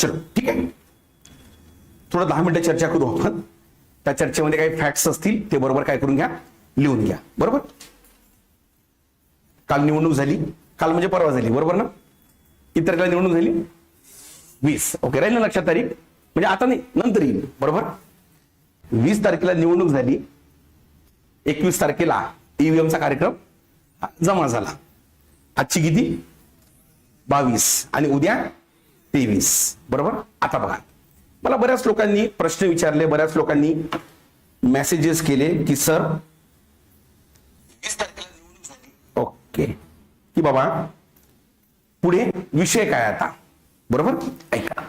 चलो ठीक आहे. थोडं दहा मिनिटं चर्चा करू आपण. त्या चर्चेमध्ये काही फॅक्ट्स असतील ते बरोबर काय करून घ्या लिहून घ्या. बरोबर? काल निवडणूक झाली. काल म्हणजे परवा झाली बरोबर ना? किती तारखेला निवडणूक झाली? वीस. ओके राहील ना लक्षात तारीख? म्हणजे आता नाही नंतर येईल. बरोबर? वीस तारखेला निवडणूक झाली. एकवीस तारखेला ईव्हीएमचा कार्यक्रम जमा झाला. आजची किती? बावीस. आणि उद्या? तेवीस. बरोबर? आता बघा. मला बऱ्याच लोकांनी प्रश्न विचारले बऱ्याच लोकांनी मेसेजेस केले की सर ओके. की बाबा पुढे विषय काय आता? बरोबर? ऐका.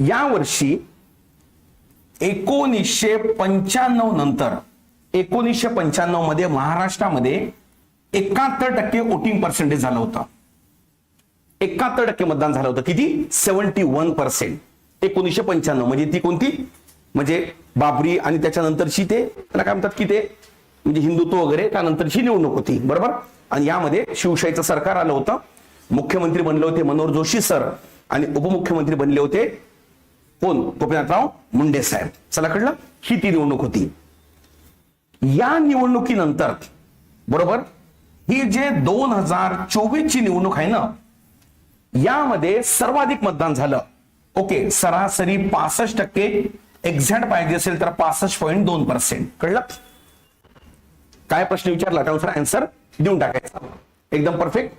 या वर्षी एकोणीसशे पंच्याण्णव नंतर एकोणीसशे पंच्याण्णवमध्ये महाराष्ट्रामध्ये एकाहत्तर टक्के वोटिंग पर्सेंटेज झालं होतं. एकाहत्तर टक्के मतदान झालं होतं. किती? Seventy one percent. एकोणीसशे पंच्याण्णव. म्हणजे ती कोणती? म्हणजे बाबरी आणि त्याच्यानंतरची ते त्याला काय म्हणतात की ते म्हणजे हिंदुत्व वगैरे त्यानंतरची निवडणूक होती. बरोबर? आणि यामध्ये शिवशाहीचं सरकार आलं होतं. मुख्यमंत्री बनले होते मनोहर जोशी सर आणि उपमुख्यमंत्री बनले होते कोण? गोपीनाथराव मुंडे साहेब. चला कळलं? ही ती निवडणूक होती. या निवडणुकीनंतर बरोबर? ही जे दोन हजार चोवीस ची निवडणूक आहे ना यामध्ये सर्वाधिक मतदान झालं. ओके सरासरी पासष्ट टक्के एक्झॅक्ट पाहिजे असेल तर पासष्ट पॉईंट दोन पर्सेंट. कळलं? काय प्रश्न विचारला? त्यानुसार आन्सर देऊन टाकायचा. एकदम परफेक्ट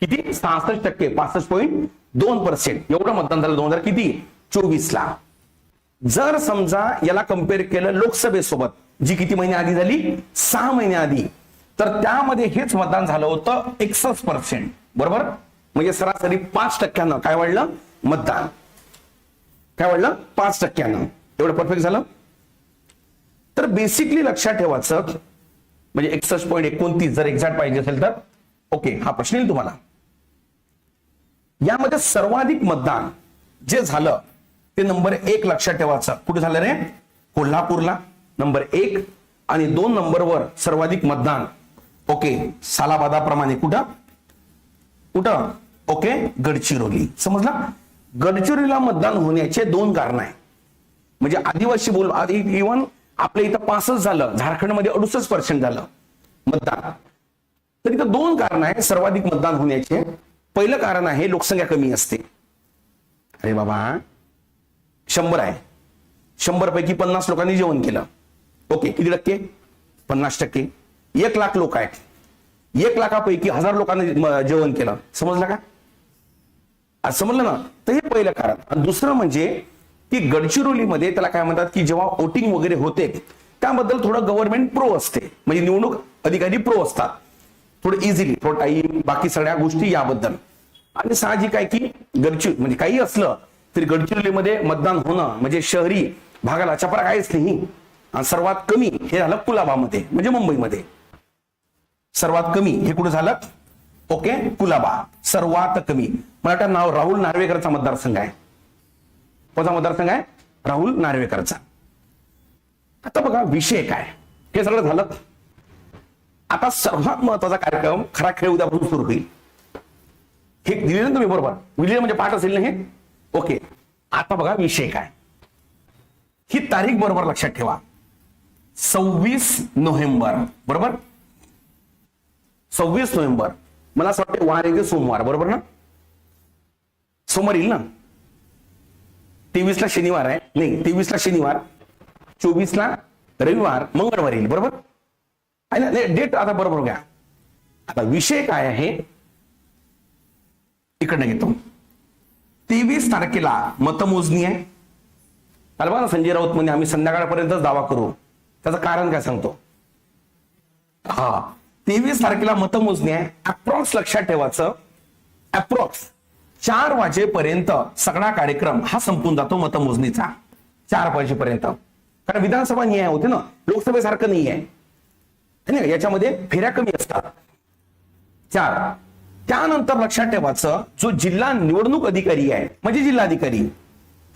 किती? सहासष्ट टक्के पासष्ट पॉईंट दोन पर्सेंट. एवढं मतदान झालं दोन हजार किती? चोवीस ला जर समजा याला कंपेअर केलं लोकसभेसोबत जी किती महिने आधी झाली? सहा महिने आधी. तर त्यामध्ये हेच मतदान झालं होतं एकसष्ट पर्सेंट. बरोबर? म्हणजे सरासरी पाच टक्क्यानं काय वाढलं? मतदान. काय वाढलं? पाच टक्क्यानं. एवढं परफेक्ट झालं? तर बेसिकली लक्षात ठेवायचं म्हणजे एकसष्ट पॉईंट एकोणतीस जर एक्झॅक्ट पाहिजे असेल तर ओके हा प्रश्न येईल तुम्हाला. यामध्ये सर्वाधिक मतदान जे झालं ते नंबर एक लक्षात ठेवायचं. कुठे झालं रे? कोल्हापूरला. नंबर एक आणि दोन नंबरवर सर्वाधिक मतदान. ओके सालाबादाप्रमाणे. कुठं? कुठं? ओके? गडचिरोली. समजला? गडचिरोलीला मतदान होण्याचे दोन कारण आहे. म्हणजे आदिवासी बोल आधी इव्हन आपल्या इथं पासच झालं झारखंडमध्ये अडुसष्ट पर्सेंट झालं मतदान. तर इथं दोन कारण आहे सर्वाधिक मतदान होण्याचे. पहिलं कारण आहे लोकसंख्या कमी असते. अरे बाबा शंभर आहे. शंभर पैकी पन्नास लोकांनी जेवण केलं. ओके किती टक्के? पन्नास टक्के. एक लाख लोक आहेत. एक लाखापैकी हजार लोकांनी जेवण केलं. समजलं का? असं म्हणलं ना तर हे पहिलं कारण. आणि दुसरं म्हणजे की गडचिरोलीमध्ये त्याला काय म्हणतात की जेव्हा वोटिंग वगैरे होते त्याबद्दल थोडं गव्हर्नमेंट प्रो असते. म्हणजे निवडणूक अधिकारी प्रो असतात. थोडं इझिली थोडं टाईम बाकी सगळ्या गोष्टी याबद्दल. आणि साहजिक आहे की गडचिर म्हणजे काही असलं तरी गडचिरोलीमध्ये मतदान होणं म्हणजे शहरी भागाला चपरा काहीच नाही. आणि सर्वात कमी हे झालं कुलाबामध्ये म्हणजे मुंबईमध्ये. सर्वात कमी हे कुठं झालं? ओके कुलाबा. सर्वात कमी. मला वाटतं नाव राहुल नार्वेकरचा मतदारसंघ आहे. कोणता मतदारसंघ आहे? राहुल नार्वेकरचा. आता बघा विषय काय? हे सगळं झालं. आता सर्वात महत्त्वाचा कार्यक्रम खरा खेळ उद्यापासून सुरू होईल. हे दिले ना तुम्ही बरोबर. दिले म्हणजे पाठ असेल ना हे? ओके. आता बघा विषय काय? ही तारीख बरोबर लक्षात ठेवा. सव्वीस नोव्हेंबर. बरोबर? सव्वीस नोव्हेंबर. मला असं वाटतं वार येते सोमवार. बरोबर ना? सोमवार येईल ना? तेवीसला शनिवार आहे. नाही तेवीसला शनिवार चोवीसला रविवार मंगळवार येईल बरोबर? आहे ना? डेट आता बरोबर घ्या आता विषय काय आहे? इकडनं घेतो. तेवीस तारखेला मतमोजणी आहे. आलं ना संजय राऊत म्हणजे आम्ही संध्याकाळपर्यंतच दावा करू. त्याचं कारण काय सांगतो? हा. तेवीस तारखेला मतमोजणी आहे. अप्रॉक्स लक्षात ठेवायचं. अप्रॉक्स चार वाजेपर्यंत सगळा कार्यक्रम हा संपून जातो मतमोजणीचा. चार वाजेपर्यंत. कारण विधानसभा न्याय होते ना लोकसभेसारखं नाही आहे याच्यामध्ये फेऱ्या कमी असतात. चार. त्यानंतर लक्षात ठेवायचं जो जिल्हा निवडणूक अधिकारी आहे म्हणजे जिल्हाधिकारी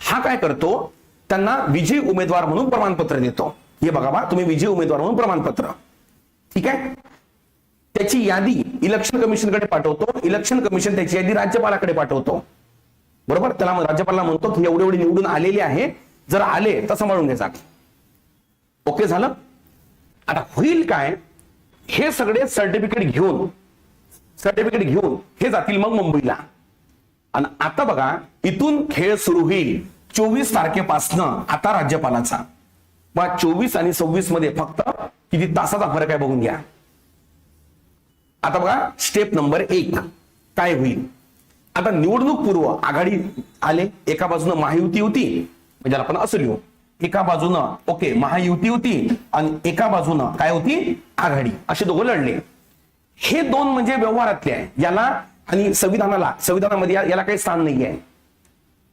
हा काय करतो? त्यांना विजयी उमेदवार म्हणून प्रमाणपत्र देतो. हे बघा बा तुम्ही विजयी उमेदवार म्हणून प्रमाणपत्र. ठीक आहे? त्याची यादी इलेक्शन कमिशनकडे पाठवतो. इलेक्शन कमिशन त्याची यादी राज्यपालाकडे पाठवतो. बरोबर? त्याला राज्यपालला म्हणतो की एवढे एवढे निवडून आलेले आहे. जर आले तर सांभाळून घ्यायचा ओके झालं? आता होईल काय? हे सगळे सर्टिफिकेट घेऊन सर्टिफिकेट घेऊन हे जातील मग मुंबईला. आणि आता बघा इथून खेळ सुरू होईल. चोवीस तारखेपासनं आता राज्यपालाचा. बा चोवीस आणि सव्वीसमध्ये फक्त किती तासाचा फरक आहे बघून घ्या. आता बघा स्टेप नंबर एक. काय होईल? आता निवडणूक पूर्व आघाडी आले एका बाजूनं महायुती होती म्हणजे आपण असं लिहू. एका बाजूनं ओके महायुती होती आणि एका बाजूनं काय होती? आघाडी. असे दोघं लढले. हे दोन म्हणजे व्यवहारातले आहे. याला आणि संविधानाला संविधानामध्ये याला काही स्थान नाही आहे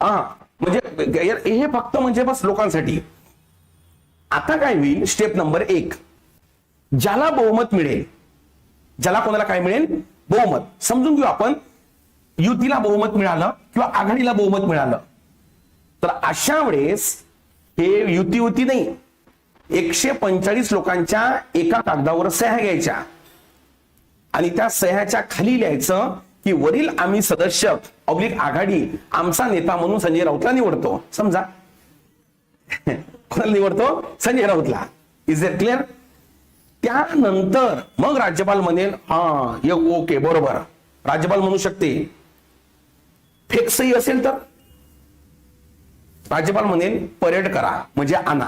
हा म्हणजे हे फक्त म्हणजे बस लोकांसाठी. आता काय होईल? स्टेप नंबर एक. ज्याला बहुमत मिळेल ज्याला कोणाला काय मिळेल? बहुमत. समजून घेऊ आपण. युतीला बहुमत मिळालं किंवा आघाडीला बहुमत मिळालं. तर अशा वेळेस हे युती होती नाही. एकशे पंचाळीस लोकांच्या एका कागदावर सह्या घ्यायच्या. आणि त्या सह्याच्या खाली लिहायचं की वरील आम्ही सदस्य ऑब्लिक आघाडी आमचा नेता म्हणून संजय राऊतला निवडतो. समजा. कोणाला निवडतो? संजय राऊतला. इज इट क्लिअर त्यानंतर मग राज्यपाल म्हणेल हा ये ओके बरोबर. राज्यपाल म्हणू शकते फेक सही असेल तर? राज्यपाल म्हणेल परेड करा म्हणजे आणा.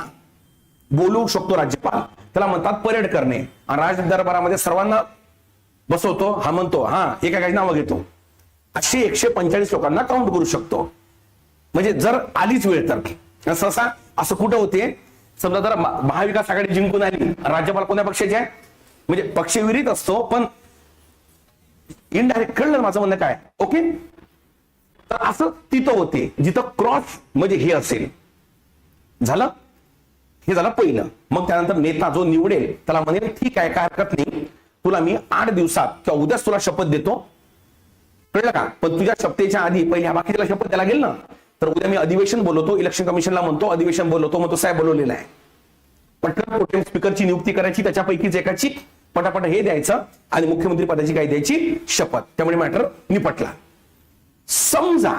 बोलू शकतो राज्यपाल त्याला म्हणतात परेड करणे. आणि राज दरबारामध्ये सर्वांना बसवतो हा म्हणतो हा एका काही नावं घेतो. असे एकशे पंचेचाळीस लोकांना काउंट करू शकतो. म्हणजे जर आलीच वेळ तर. सहसा असं कुठं होते समजा जर महाविकास आघाडी जिंकून आली राज्यपाल कोणत्या पक्षाचे आहे? म्हणजे पक्षविरीत असतो पण इनडायरेक्ट कळलं माझं म्हणणं काय? ओके? तर असं तिथं होते जिथं क्रॉस म्हणजे हे असेल. झालं? हे झालं पहिलं. मग त्यानंतर नेता जो निवडेल त्याला म्हणेल ठीक आहे काय हरकत नाही. तुला मी आठ दिवसात किंवा उद्याच तुला शपथ देतो. कळलं का? पण तुझ्या शपथेच्या आधी पहिल्या बाकीच्या शपथ द्यायला गेल ना? तर उद्या मी अधिवेशन बोलवतो इलेक्शन कमिशनला म्हणतो अधिवेशन बोलवतो मग साहेब बोलवलेला आहे. पटकन पोटेम स्पीकरची नियुक्ती करायची त्याच्यापैकीच एकाची पटापट हे द्यायचं आणि मुख्यमंत्री पदाची काय द्यायची शपथ. त्यामुळे मॅटर निपटला. समजा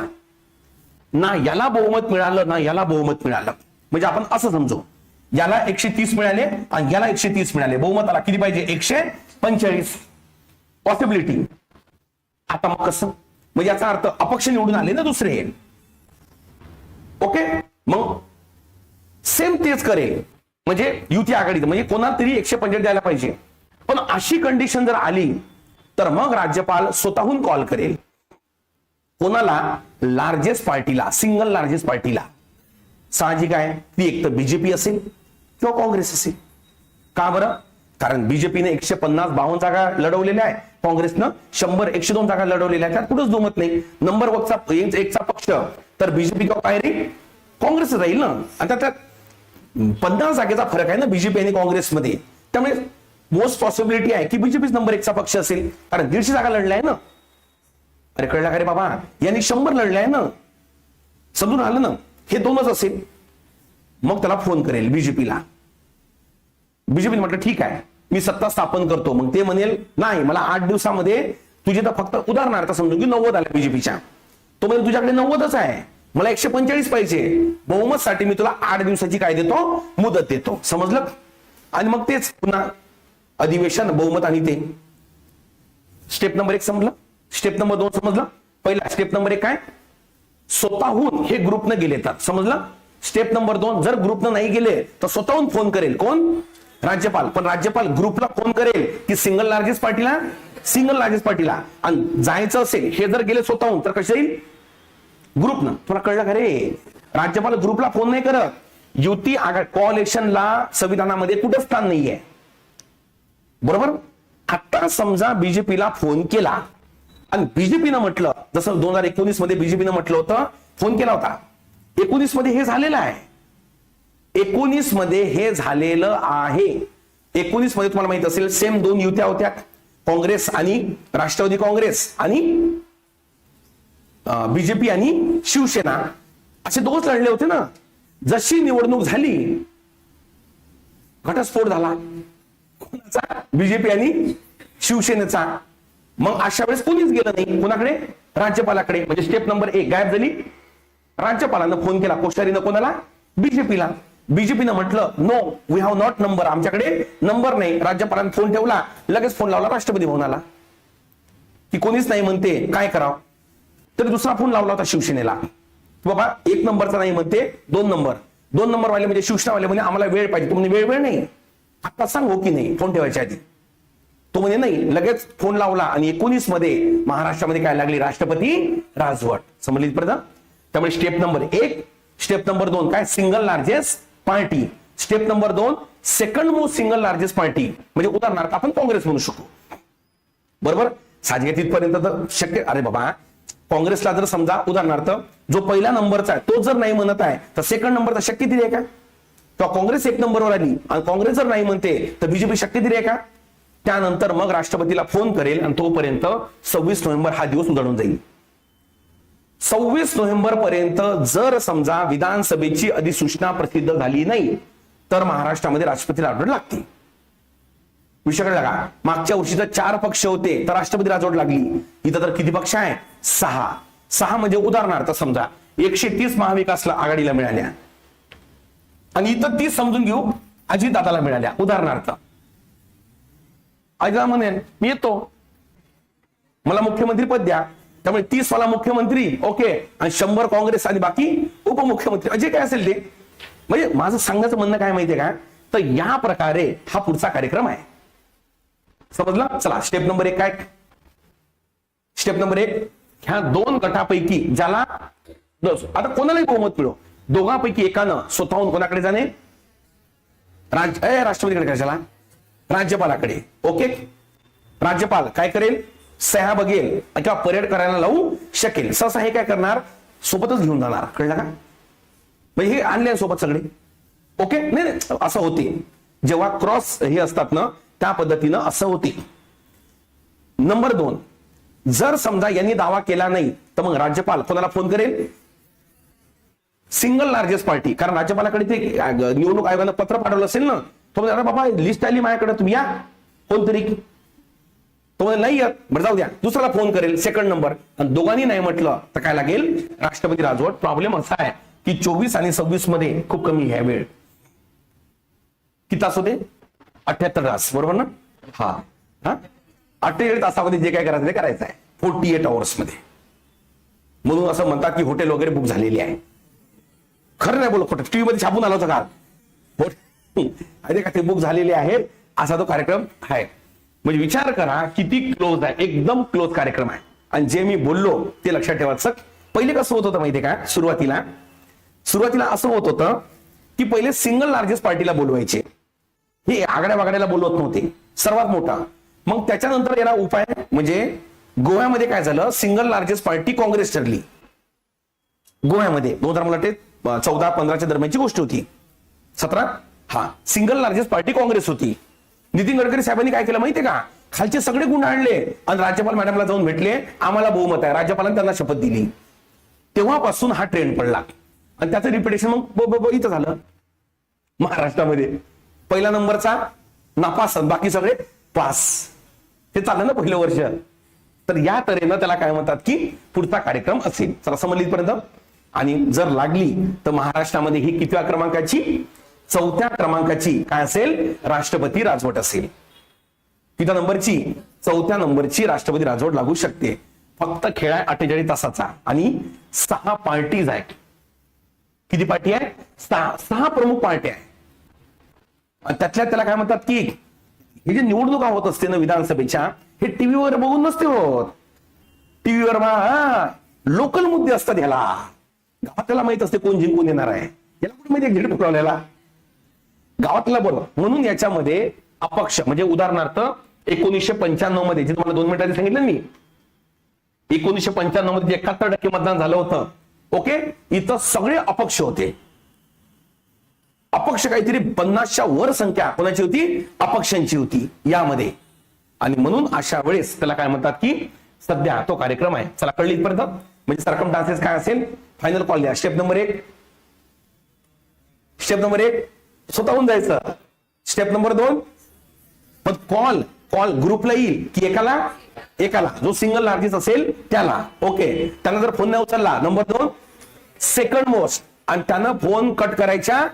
ना याला बहुमत मिळालं ना याला बहुमत मिळालं. म्हणजे आपण असं समजू. याला एकशे तीस मिळाले आणि याला एकशे तीस मिळाले. बहुमताला किती पाहिजे? एकशे पंचेचाळीस. पॉसिबिलिटी आता मग कसं? म्हणजे याचा अर्थ अपक्ष निवडून आले ना दुसरे. ओके? मग सेम तेच करेल. म्हणजे युती आघाडीत म्हणजे कोणाला तरी एकशे पंचेचाळीस द्यायला पाहिजे. पण अशी कंडिशन जर आली तर मग राज्यपाल स्वतःहून कॉल करेल. कोणाला? लार्जेस्ट पार्टीला सिंगल लार्जेस्ट पार्टीला. साहजिक आहे. ती एक तर बीजेपी असेल किंवा काँग्रेस असेल. का बरं? कारण बीजेपीने एकशे पन्नास बावन्न जागा लढवलेल्या आहे काँग्रेसनं शंभर एकशे दोन जागा लढवलेल्या आहेत. त्यात कुठंच दुमत नाही. नंबर वरचा एकचा पक्ष. तर बीजेपी किंवा काय रे काँग्रेस राहील ना. आणि त्यात- पन्नास जागेचा फरक आहे ना बीजेपी आणि काँग्रेसमध्ये. त्यामुळे मोस्ट पॉसिबिलिटी आहे की बीजेपीच नंबर एकचा पक्ष असेल. कारण दीडशे जागा लढल्या आहे ना. अरे कळला का रे बाबा? यांनी शंभर लढले आहे ना. समजून आलं ना. हे दोनच असेल. मग त्याला फोन करेल बीजेपीला. बीजेपी म्हटलं ठीक आहे मी सत्ता स्थापन करतो. मग ते म्हणेल नाही मला आठ दिवसामध्ये तुझे तर फक्त उदाहरणार्थ समजून की नव्वद आले बीजेपीच्या. तो म्हणजे तुझ्याकडे नव्वदच आहे. मला एकशे पंचेचाळीस पाहिजे. बहुमत साठी मी तुला आठ दिवसाची काय देतो? मुदत देतो. समजलं? आणि मग तेच पुन्हा अधिवेशन बहुमत आणि ते. स्टेप नंबर एक समजलं? स्टेप नंबर दोन समजलं? पहिला स्टेप नंबर एक काय? स्वतःहून हे ग्रुपनं गेले तर. समजलं? स्टेप नंबर दोन जर ग्रुपनं नाही गेले तर स्वतःहून फोन करेल. कोण? राज्यपाल पण राज्यपाल ग्रुपला फोन करेल की सिंगल लार्जेस्ट पार्टीला सिंगल लार्जेस्ट पार्टीला. आणि जायचं असेल हे जर गेले स्वतःहून तर कसे येईल? ग्रुपनं. तुला कळलं का रे? राज्यपाल ग्रुपला फोन नाही करत. युती कोऑलेक्शनला संविधानामध्ये कुठं स्थान नाहीये. बरोबर? आता समजा बीजेपीला फोन केला. आणि बीजेपीनं म्हटलं जसं दोन हजार एकोणीसमध्ये बीजेपीनं म्हटलं होतं फोन केला होता. एकोणीसमध्ये हे झालेलं आहे. एकोणीसमध्ये हे झालेलं आहे. एकोणीसमध्ये तुम्हाला माहीत असेल सेम दोन युत्या होत्या. काँग्रेस आणि राष्ट्रवादी काँग्रेस आणि बीजेपी आणि शिवसेना. असे दोघच लढले होते ना. जशी निवडणूक झाली घटस्फोट झाला. कोणाचा? बीजेपी आणि शिवसेनेचा. मग अशा वेळेस कोणीच गेलं नाही. कोणाकडे? राज्यपालाकडे. म्हणजे स्टेप नंबर एक गायब झाली. राज्यपालानं फोन केला. कोश्यारीनं कोणाला? बीजेपीला. बीजेपीनं म्हटलं no we have not number आमच्याकडे नंबर नाही. राज्यपालांनी फोन ठेवला. लगेच फोन लावला राष्ट्रपती भवनाला. की कोणीच नाही म्हणते काय करावं? तरी दुसरा फोन लावला होता शिवसेनेला. बाबा एक नंबरचा नाही म्हणते दोन नंबर. दोन नंबर वाले म्हणजे शिवसेनावाले म्हणजे आम्हाला वेळ पाहिजे. तो म्हणजे वेळ वेळ नाही. आता सांग हो की नाही. फोन ठेवायच्या आधी. तो म्हणजे नाही. लगेच फोन लावला आणि एकोणीसमध्ये महाराष्ट्रामध्ये काय लागली? राष्ट्रपती राजवट. समजली प्रधान. त्यामुळे स्टेप नंबर एक स्टेप नंबर दोन. काय? Single largest party. Step number दोन second most single largest party म्हणजे उदाहरणार्थ आपण काँग्रेस म्हणू शकतो बरोबर? साजगे तिथपर्यंत तर शक्य अरे बाबा काँग्रेसला जर समजा उदाहरणार्थ जो पहिला नंबरचा आहे तो जर नाही म्हणत आहे तर सेकंड नंबरचा शक्य दिली आहे का? किंवा काँग्रेस एक नंबरवर आली. आणि काँग्रेस जर नाही म्हणते तर बीजेपी शक्य दिली आहे का? त्यानंतर मग राष्ट्रपतीला फोन करेल आणि तोपर्यंत सव्वीस नोव्हेंबर हा दिवस उधळून जाईल. सव्वीस नोव्हेंबर पर्यंत जर समजा विधानसभेची अधिसूचना प्रसिद्ध झाली नाही तर महाराष्ट्रामध्ये राष्ट्रपती राजवट लागते विषय लागा. मागच्या वर्षी तर चार पक्ष होते तर राष्ट्रपती राजवट लागली. इथं तर किती पक्ष आहे? सहा. सहा म्हणजे उदाहरणार्थ समजा एकशे तीस महाविकासला आघाडीला मिळाल्या. आणि इथं तीस समजून घेऊ अजितदादाला मिळाल्या उदाहरणार्थ. अजितदादा म्हणेन मी येतो. मला मुख्यमंत्री पद द्या. त्यामुळे तीस वाला मुख्यमंत्री ओके. आणि शंभर काँग्रेस आणि बाकी उपमुख्यमंत्री. अजय काय असेल ते? म्हणजे माझं सांगण्याचं म्हणणं काय माहितीये का? तर या प्रकारे हा पुढचा कार्यक्रम आहे. समजलं? चला स्टेप नंबर एक काय? स्टेप नंबर एक ह्या दोन गटापैकी ज्याला आता कोणालाही बहुमत मिळो. दोघांपैकी एकानं स्वतःहून कोणाकडे जाणे? राज्य राष्ट्रपतीकडे कशाला राज्यपालाकडे. ओके? राज्यपाल काय करेल? सह्या बघेल किंवा परेड करायला लावू शकेल. सहसा हे काय करणार? सोबतच घेऊन जाणार. कळलं का? म्हणजे हे आणले सोबत सगळे. ओके नाही नाही, असं होते. जेव्हा क्रॉस हे असतात ना त्या पद्धतीनं असं होते. नंबर दोन जर समजा यांनी दावा केला नाही तर मग राज्यपाल कोणाला फोन करेल? सिंगल लार्जेस्ट पार्टी कारण राज्यपालाकडे ते निवडणूक आयोगानं पत्र पाठवलं असेल ना तो बाबा लिस्ट आली माझ्याकडे तुम्ही या. कोणतरी. तो म्हणजे नाही येत. बरं जाऊ द्या. दुसऱ्याला फोन करेल सेकंड नंबर आणि दोघांनी नाही म्हटलं तर काय लागेल? राष्ट्रपती राजवट. प्रॉब्लेम असा आहे की चोवीस आणि सव्वीसमध्ये खूप कमी आहे वेळ. किती तास होते? अठ्याहत्तर तास. बरोबर ना? हा. हा? अठ्ठेचाळीस तासामध्ये जे काय करायचं ते करायचं आहे. फोर्टी एट आवर्समध्ये. म्हणून असं म्हणतात की हॉटेल वगैरे बुक झालेली आहे. खरं नाही बोल खोटं टीव्ही मध्ये छापून आलं होतं का? ते बुक झालेले आहेत. असा तो कार्यक्रम आहे. म्हणजे विचार करा किती क्लोज आहे. एकदम क्लोज कार्यक्रम आहे. आणि जे मी बोललो ते लक्षात ठेवायचं पहिले कसं होत होतं माहितीये का? सुरुवातीला सुरुवातीला असं होत होतं की पहिले सिंगल लार्जेस्ट पार्टीला बोलवायचे. हे आगड्या वागड्याला बोलवत नव्हते. सर्वात मोठा. मग त्याच्यानंतर याला उपाय म्हणजे गोव्यामध्ये काय झालं? सिंगल लार्जेस्ट पार्टी काँग्रेस ठरली. गोव्यामध्ये. दोन हजार मला वाटते चौदा पंधराच्या दरम्यानची गोष्ट होती. सतरा? हा. सिंगल लार्जेस्ट पार्टी काँग्रेस होती. नितीन गडकरी साहेबांनी काय केलं माहितीये का? खालचे सगळे गुण आणले आणि राज्यपाल मॅडमला जाऊन भेटले. आम्हाला बहुमत आहे. राज्यपालांनी त्यांना शपथ दिली. तेव्हापासून हा ट्रेंड पडला. आणि त्याचं रिपिटेशन मग इथं झालं. महाराष्ट्रामध्ये. पहिला नंबरचा नापास बाकी सगळे पास. ते चाललं ना पहिलं वर्ष. तर या तऱ्हेनं त्याला काय म्हणतात की पुढचा कार्यक्रम असेल. चला समजलीपर्यंत आणि जर लागली तर महाराष्ट्रामध्ये ही कितव्या क्रमांकाची? चौथ्या क्रमांकाची काय असेल? राष्ट्रपती राजवट असेल. किती नंबरची चौथ्या नंबरची राष्ट्रपती राजवट लागू शकते. फक्त खेळ आहे अठ्ठेचाळीस तासाचा आणि सहा पार्टीज आहेत. किती पार्टी आहे सहा सहा प्रमुख पार्टी आहे आणि त्यातल्या त्याला काय म्हणतात की हे जे निवडणुका होत असते ना विधानसभेच्या हे टीव्हीवर बघून नसते होत. टीव्हीवर हा लोकल मुद्दे असतात ह्याला गावात त्याला माहीत असते कोण जिंकून येणार आहे. याला कुठे माहिती झेड फुलवलेला गावातला बरोबर म्हणून याच्यामध्ये अपक्ष म्हणजे उदाहरणार्थ एकोणीसशे पंच्याण्णवमध्ये जे तुम्हाला दोन मिनिटांनी सांगितलं मी एकोणीसशे पंच्याण्णवमध्ये एकाहत्तर टक्के मतदान झालं होतं ओके? इथं सगळे अपक्ष होते. अपक्ष काहीतरी पन्नासच्या वर संख्या कोणाची होती? अपक्षांची होती यामध्ये. आणि म्हणून अशा वेळेस त्याला काय म्हणतात की सध्या तो कार्यक्रम आहे. चला कळली इथपर्यंत? म्हणजे सरकम डान्सेस काय असेल? फायनल कॉल द्या. स्टेप नंबर एक. स्टेप नंबर एक. स्वतःहून जायचं. स्टेप नंबर दोन. पण कॉल कॉल ग्रुपला येईल की एकाला एकाला. जो सिंगल लार्जेस्ट असेल त्याला. ओके त्यानं जर फोन नाही उचलला. नंबर दोन. सेकंड मोस्ट आणि त्यानं फोन कट करायच्या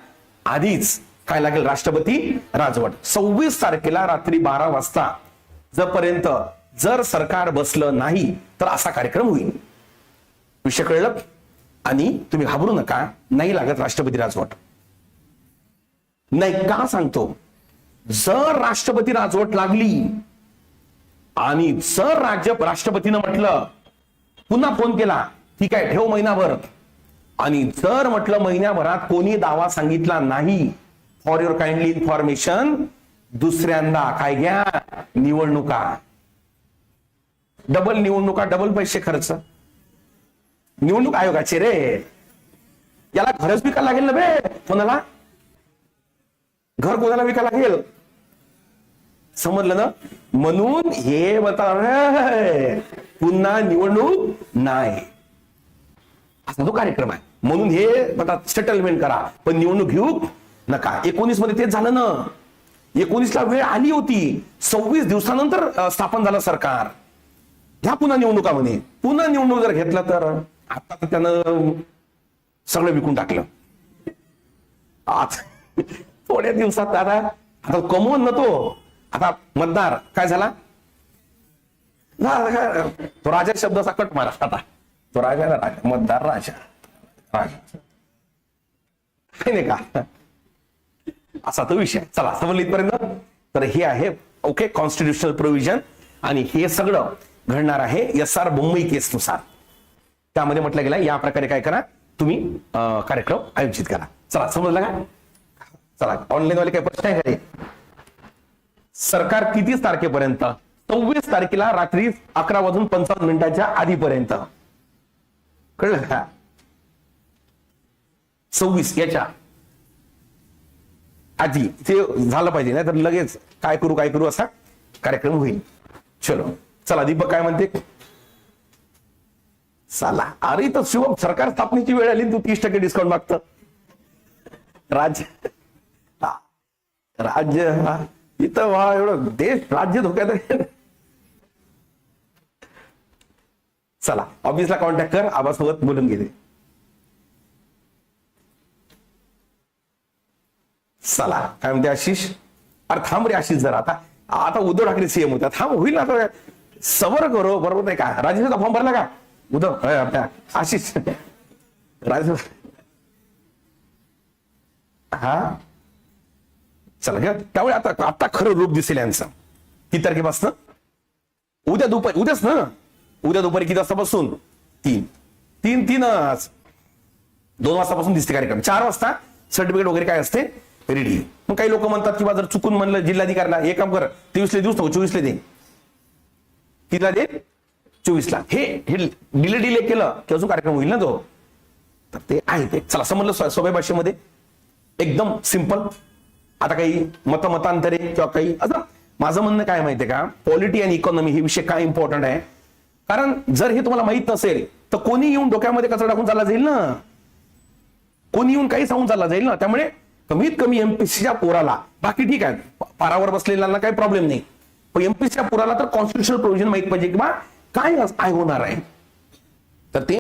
आधीच काय लागेल? राष्ट्रपती राजवट. सव्वीस तारखेला रात्री बारा वाजता जपर्यंत जर सरकार बसलं नाही तर असा कार्यक्रम होईल. विषय कळलं? आणि तुम्ही घाबरू नका. नाही लागत राष्ट्रपती राजवट. नाही का सांगतो? जर राष्ट्रपती राजवट लागली आणि जर राज्य राष्ट्रपतीनं म्हटलं पुन्हा फोन केला ठीक आहे ठेव महिनाभर. आणि जर म्हटलं महिन्याभरात कोणी दावा सांगितला नाही फॉर युअर काइंडली इन्फॉर्मेशन दुसऱ्यांदा काय घ्या निवडणुका. डबल निवडणुका डबल पैसे खर्च. निवडणूक आयोगाचे रे. याला खरंच विकायला लागेल ना बे कोणाला? घर कोणाला विकायला लागेल? समजलं ना? म्हणून हे बता पुन्हा निवडणूक नाही. असा तो कार्यक्रम आहे. म्हणून हे बता सेटलमेंट करा पण निवडणूक घेऊ नका. एकोणीसमध्ये तेच झालं ना. एकोणीस ला वेळ आली होती. सव्वीस दिवसानंतर स्थापन झालं सरकार. घ्या पुन्हा निवडणुका म्हणे. पुन्हा निवडणूक जर घेतला तर आता तर त्यानं सगळं विकून टाकलं. आज. थोड्या दिवसात आता आता कमवून ना तो. आता मतदार काय झाला? तो राजा शब्दाचा कट मारा आता. तो राजा ना राजा मतदार राजा. राजा. नाही का? असा तो विषय. चला समजलं इथपर्यंत? तर हे आहे ओके कॉन्स्टिट्युशनल प्रोव्हिजन आणि हे सगळं घडणार आहे एस आर मुंबई केसनुसार. त्यामध्ये म्हटलं गेलं या प्रकारे काय करा तुम्ही कार्यक्रम आयोजित करा. चला समजलं का? चला ऑनलाईन वाले काही प्रश्न आहे का? सरकार किती तारखेपर्यंत? सव्वीस तारखेला रात्री अकरा वाजून पंचावन्न मिनिटाच्या आधीपर्यंत. कळलं का? सव्वीस याच्या आधी. ते झालं पाहिजे नाही तर लगेच काय करू काय करू असा कार्यक्रम होईल. चलो चला दीपक काय म्हणते? चला अरे तर शिवम सरकार स्थापनेची वेळ आली तू तीस टक्के डिस्काउंट मागत. राज्य राज्य इथं वा एवढं देश राज्य धोक्यात आहे. चला ऑफिसला कॉन्टॅक्ट कर आबासोबत बोलून घेते. चला काय म्हणते आशिष? अरे थांब रे आशिष जर आता आता उद्धव ठाकरे सीएम होता थांब होईल ना आता. सबर करो बरोबर नाही का? राजेशचा फॉर्म भरला का? उद्धव आपल्या आशिष. राजेश हा? चला घ्या. त्यामुळे आता आता खरं रूप दिसेल यांचं. किती तारखेपासून? उद्या दुपारी उद्याच ना? उद्या दुपारी किती वाजतापासून? तीन. तीन तीनच. दोन वाजतापासून दिसते कार्यक्रम. चार वाजता सर्टिफिकेट वगैरे काय असते रेडी मग काही लोक म्हणतात किंवा जर चुकून म्हणलं जिल्हाधिकाऱ्याला हे काम कर. तेवीसले दिवस नको चोवीसले दे. कितीला दे? चोवीसला. हे हे डिले डिले केलं की अजून कार्यक्रम होईल ना तो? तर ते आहे ते. चला समजलं सोप्या भाषेमध्ये. एकदम सिंपल आता काही मतमतांतरे किंवा काही असं माझं म्हणणं काय माहितीये का? पॉलिटी आणि इकॉनॉमी हे विषय काय इम्पॉर्टंट आहे? कारण जर हे तुम्हाला माहीत नसेल तर कोणी येऊन डोक्यामध्ये कचरा टाकून चालला जाईल ना? कोणी येऊन काही सांगून चालला जाईल ना? त्यामुळे कमीत कमी एमपीसीच्या पोराला बाकी ठीक आहे पारावर बसलेल्यांना काही प्रॉब्लेम नाही. पण एमपीसीच्या पोराला तर कॉन्स्टिट्युशनल प्रोव्हिजन माहीत पाहिजे किंवा काय काय होणार आहे? तर ते